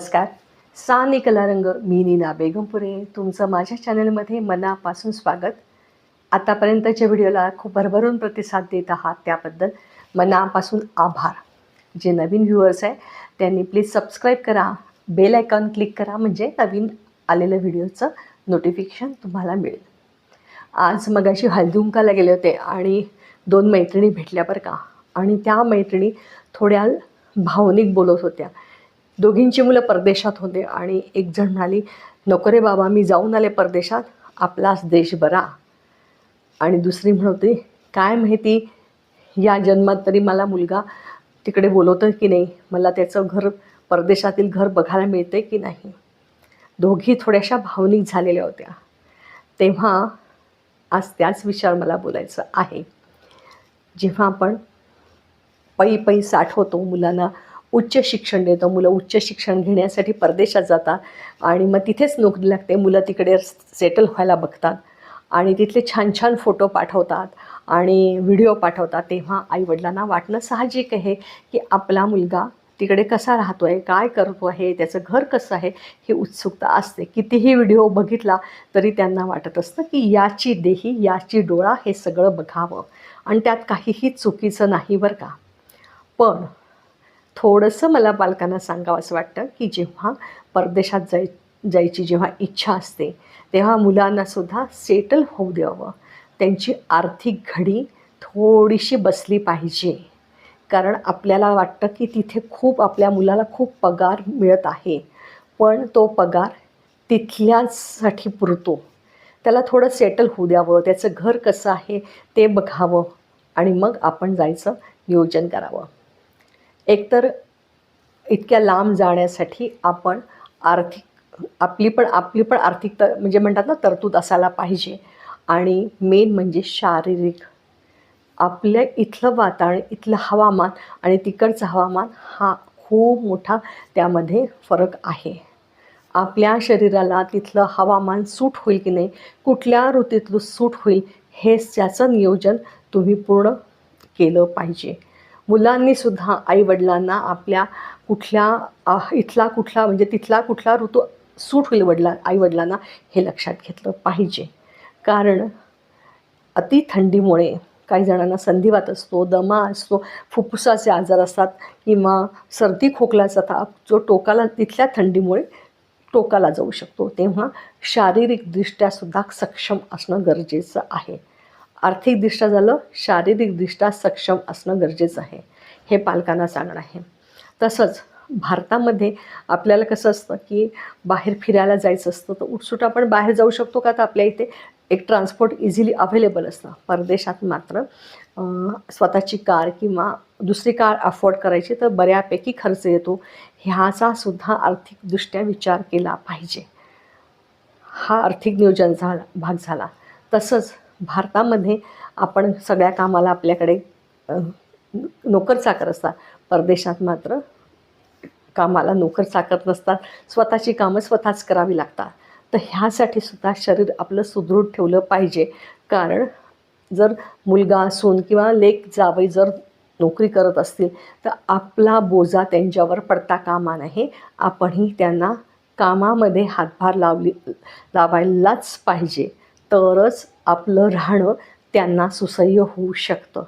नमस्कार. साने कलारंग मी नीना बेगमपुरे. तुमचं माझ्या चॅनलमध्ये मनापासून स्वागत. आतापर्यंतच्या व्हिडिओला खूप भरभरून प्रतिसाद देत आहात त्याबद्दल मनापासून आभार. जे नवीन व्ह्युअर्स आहे त्यांनी प्लीज सबस्क्राईब करा बेल आयकॉन क्लिक करा म्हणजे नवीन आलेलं व्हिडिओचं नोटिफिकेशन तुम्हाला मिळेल. आज मगाशी हळदुंकाला गेले होते आणि दोन मैत्रिणी भेटल्या बरं का. आणि त्या मैत्रिणी थोड्या भावनिक बोलत होत्या. दोघींची मुलं परदेशात होते आणि एक जण म्हणाली नको रे बाबा मी जाऊन आले परदेशात आपलाच देश बरा. आणि दुसरी म्हणते काय माहिती या जन्मात तरी मला मुलगा तिकडे बोलवतं की नाही? मला त्याचं घर परदेशातील घर बघायला मिळतं की नाही? दोघी थोड्याशा भावनिक झालेल्या होत्या. तेव्हा आज त्याच विचार मला बोलायचं आहे. जेव्हा आपण पै पै साठवतो मुलांना उच्च शिक्षण देतो. मुलं उच्च शिक्षण घेण्यासाठी परदेशात जातात आणि मग तिथेच नोकरी लागते. मुलं तिकडे सेटल व्हायला बघतात आणि तिथले छान छान फोटो पाठवतात आणि व्हिडिओ पाठवतात. तेव्हा आईवडिलांना वाटणं साहजिक आहे की आपला मुलगा तिकडे कसा राहतो आहे काय करतो आहे त्याचं घर कसं आहे ही उत्सुकता असते. कितीही व्हिडिओ बघितला तरी त्यांना वाटत असतं की याची देही याची डोळा हे सगळं बघावं. आणि त्यात काहीही चुकीचं नाही बरं का. पण थोडंसं मला बालकांना सांगावं असं वाटतं की जेव्हा परदेशात जाय जायची जेव्हा इच्छा असते तेव्हा मुलांनासुद्धा सेटल होऊ द्यावं. त्यांची आर्थिक घडी थोडीशी बसली पाहिजे. कारण आपल्याला वाटतं की तिथे खूप आपल्या मुलाला खूप पगार मिळत आहे. पण तो पगार तिथल्यासाठी पुरतो. त्याला थोडं सेटल होऊ द्यावं. त्याचं घर कसं आहे ते बघावं. आणि मग आपण जायचं नियोजन करावं. एकतर इतक्या लांब जाण्यासाठी आपण आर्थिक आपली पण आपली पण आर्थिक तर म्हणजे म्हणतात ना तरतूद असायला पाहिजे. आणि मेन म्हणजे शारीरिक. आपल्या इथलं वातावरण इथलं हवामान आणि तिकडचं हवामान हा खूप मोठा त्यामध्ये फरक आहे. आपल्या शरीराला तिथलं हवामान सूट होईल की नाही कुठल्या ऋतूतलं सूट होईल हे त्याचं नियोजन तुम्ही पूर्ण केलं पाहिजे. मुलांनीसुद्धा आईवडिलांना आपल्या कुठल्या इथला कुठला म्हणजे तिथला कुठला ऋतू सूट होईल वडिला आईवडिलांना हे लक्षात घेतलं पाहिजे. कारण अति थंडीमुळे काही जणांना संधिवात असतो दमा असतो फुफ्फुसाचे आजार असतात किंवा सर्दी खोकल्याचा ताप जो टोकाला तिथल्या थंडीमुळे टोकाला जाऊ शकतो. तेव्हा शारीरिकदृष्ट्यासुद्धा सक्षम असणं गरजेचं आहे. आर्थिकदृष्ट्या झालं शारीरिकदृष्ट्या सक्षम असणं गरजेचं आहे. हे पालकांना सांगणं आहे. तसंच भारतामध्ये आपल्याला कसं असतं की बाहेर फिरायला जायचं असतं तर उठसूट आपण बाहेर जाऊ शकतो का? तर आपल्या इथे एक ट्रान्सपोर्ट इझिली अवेलेबल असतं. परदेशात मात्र स्वतःची कार किंवा दुसरी कार अफोर्ड करायची तर बऱ्यापैकी खर्च येतो. ह्याचा सुद्धा आर्थिकदृष्ट्या विचार केला पाहिजे. हा आर्थिक नियोजन झाला भाग झाला. तसंच भारतामध्ये आपण सगळ्या कामाला आपल्याकडे नोकर चाकर असतात. परदेशात मात्र कामाला नोकर चाकर नसतात. स्वतःची कामं स्वतःच करावी लागतात. तर ह्यासाठी सुद्धा शरीर आपलं सुदृढ ठेवलं पाहिजे. कारण जर मुलगा असून किंवा लेक जावई जर नोकरी करत असतील तर आपला बोजा त्यांच्यावर पडता कामा नाही आपणही त्यांना कामामध्ये हातभार लावली लावायलाच पाहिजे. तरच आपलं राहणं त्यांना सुसह्य होऊ शकतं.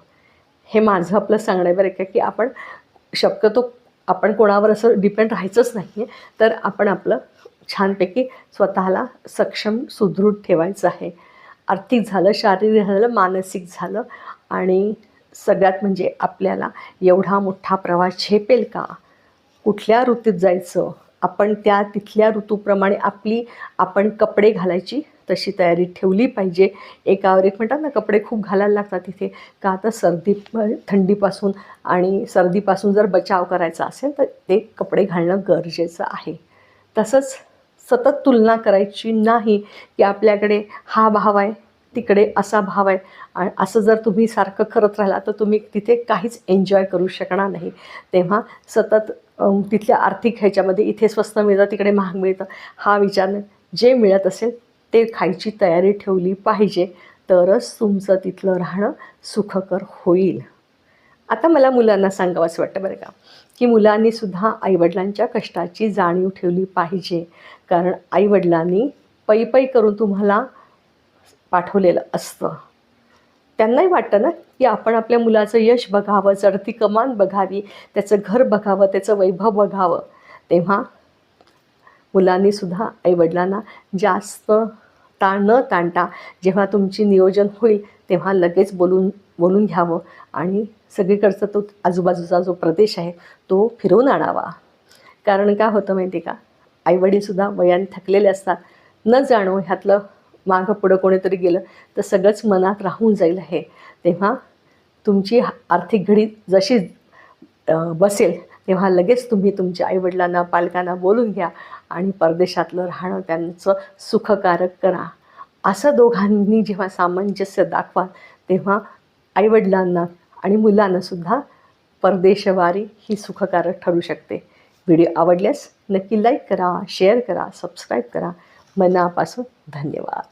हे माझं आपलं सांगण्यावर आहे का की आपण शक्यतो आपण कोणावर असं डिपेंड राहायचंच नाही आहे तर आपण आपलं छानपैकी स्वतःला सक्षम सुदृढ ठेवायचं आहे. आर्थिक झालं शारीरिक झालं मानसिक झालं आणि सगळ्यात म्हणजे आपल्याला एवढा मोठा प्रवास झेपेल का? कुठल्या ऋतूत जायचं? आपण त्या तिथल्या ऋतूप्रमाणे आपली आपण कपडे घालायची तशी तयारी ठेवली पाहिजे. एकावर एक म्हणतात ना कपडे खूप घालायला लागतात तिथे. का तर सर्दी थंडीपासून आणि सर्दीपासून जर बचाव करायचा असेल तर ते कपडे घालणं गरजेचं आहे. तसंच सतत तुलना करायची नाही की आपल्याकडे हा भाव आहे तिकडे असा भाव आहे. आणि असं जर तुम्ही सारखं करत राहिला तर तुम्ही तिथे काहीच एन्जॉय करू शकणार नाही. तेव्हा सतत तिथल्या आर्थिक ह्याच्यामध्ये इथे स्वस्त मिळतं तिकडे महाग मिळतं. हा विचार जे मिळत असेल ते खायची तयारी ठेवली पाहिजे तरच तुमचं तिथलं राहणं सुखकर होईल. आता मला मुलांना सांगावं असं वाटतं बरं का की मुलांनीसुद्धा मुलांनी सुद्धा आईवडिलांच्या कष्टाची जाणीव ठेवली पाहिजे. कारण आईवडिलांनी पै पै करून तुम्हाला पाठवलेलं असतं. त्यांनाही वाटतं ना की आपण आपल्या मुलाचं यश बघावं चढती कमान बघावी त्याचं घर बघावं त्याचं वैभव बघावं तेव्हा मुलांनी सुद्धा आईवडिलांना जास्त ताण न ताणता जेव्हा तुमची नियोजन होईल तेव्हा लगेच बोलून बोलून घ्यावं. आणि सगळीकडचा तो आजूबाजूचा जो प्रदेश आहे तो फिरवून आणावा. कारण काय होतं माहिती आहे का? आईवडीलसुद्धा वयाने थकलेले असतात. न जाणो ह्यातलं मागं पुढं कोणीतरी गेलं तर सगळंच मनात राहून जाईल हे. तेव्हा तुमची आर्थिक घडी जशी बसेल तेव्हा लगेच तुम्ही तुमच्या आईवडिलांना पालकांना बोलून घ्या आणि परदेशातलं राहणं त्यांचं सुखकारक करा. असं दोघांनी जेव्हा सामंजस्य दाखवा तेव्हा आईवडिलांना आणि मुलांनासुद्धा परदेशवारी ही सुखकारक ठरू शकते. व्हिडिओ आवडल्यास नक्की लाईक करा शेअर करा सबस्क्राईब करा. मनापासून धन्यवाद.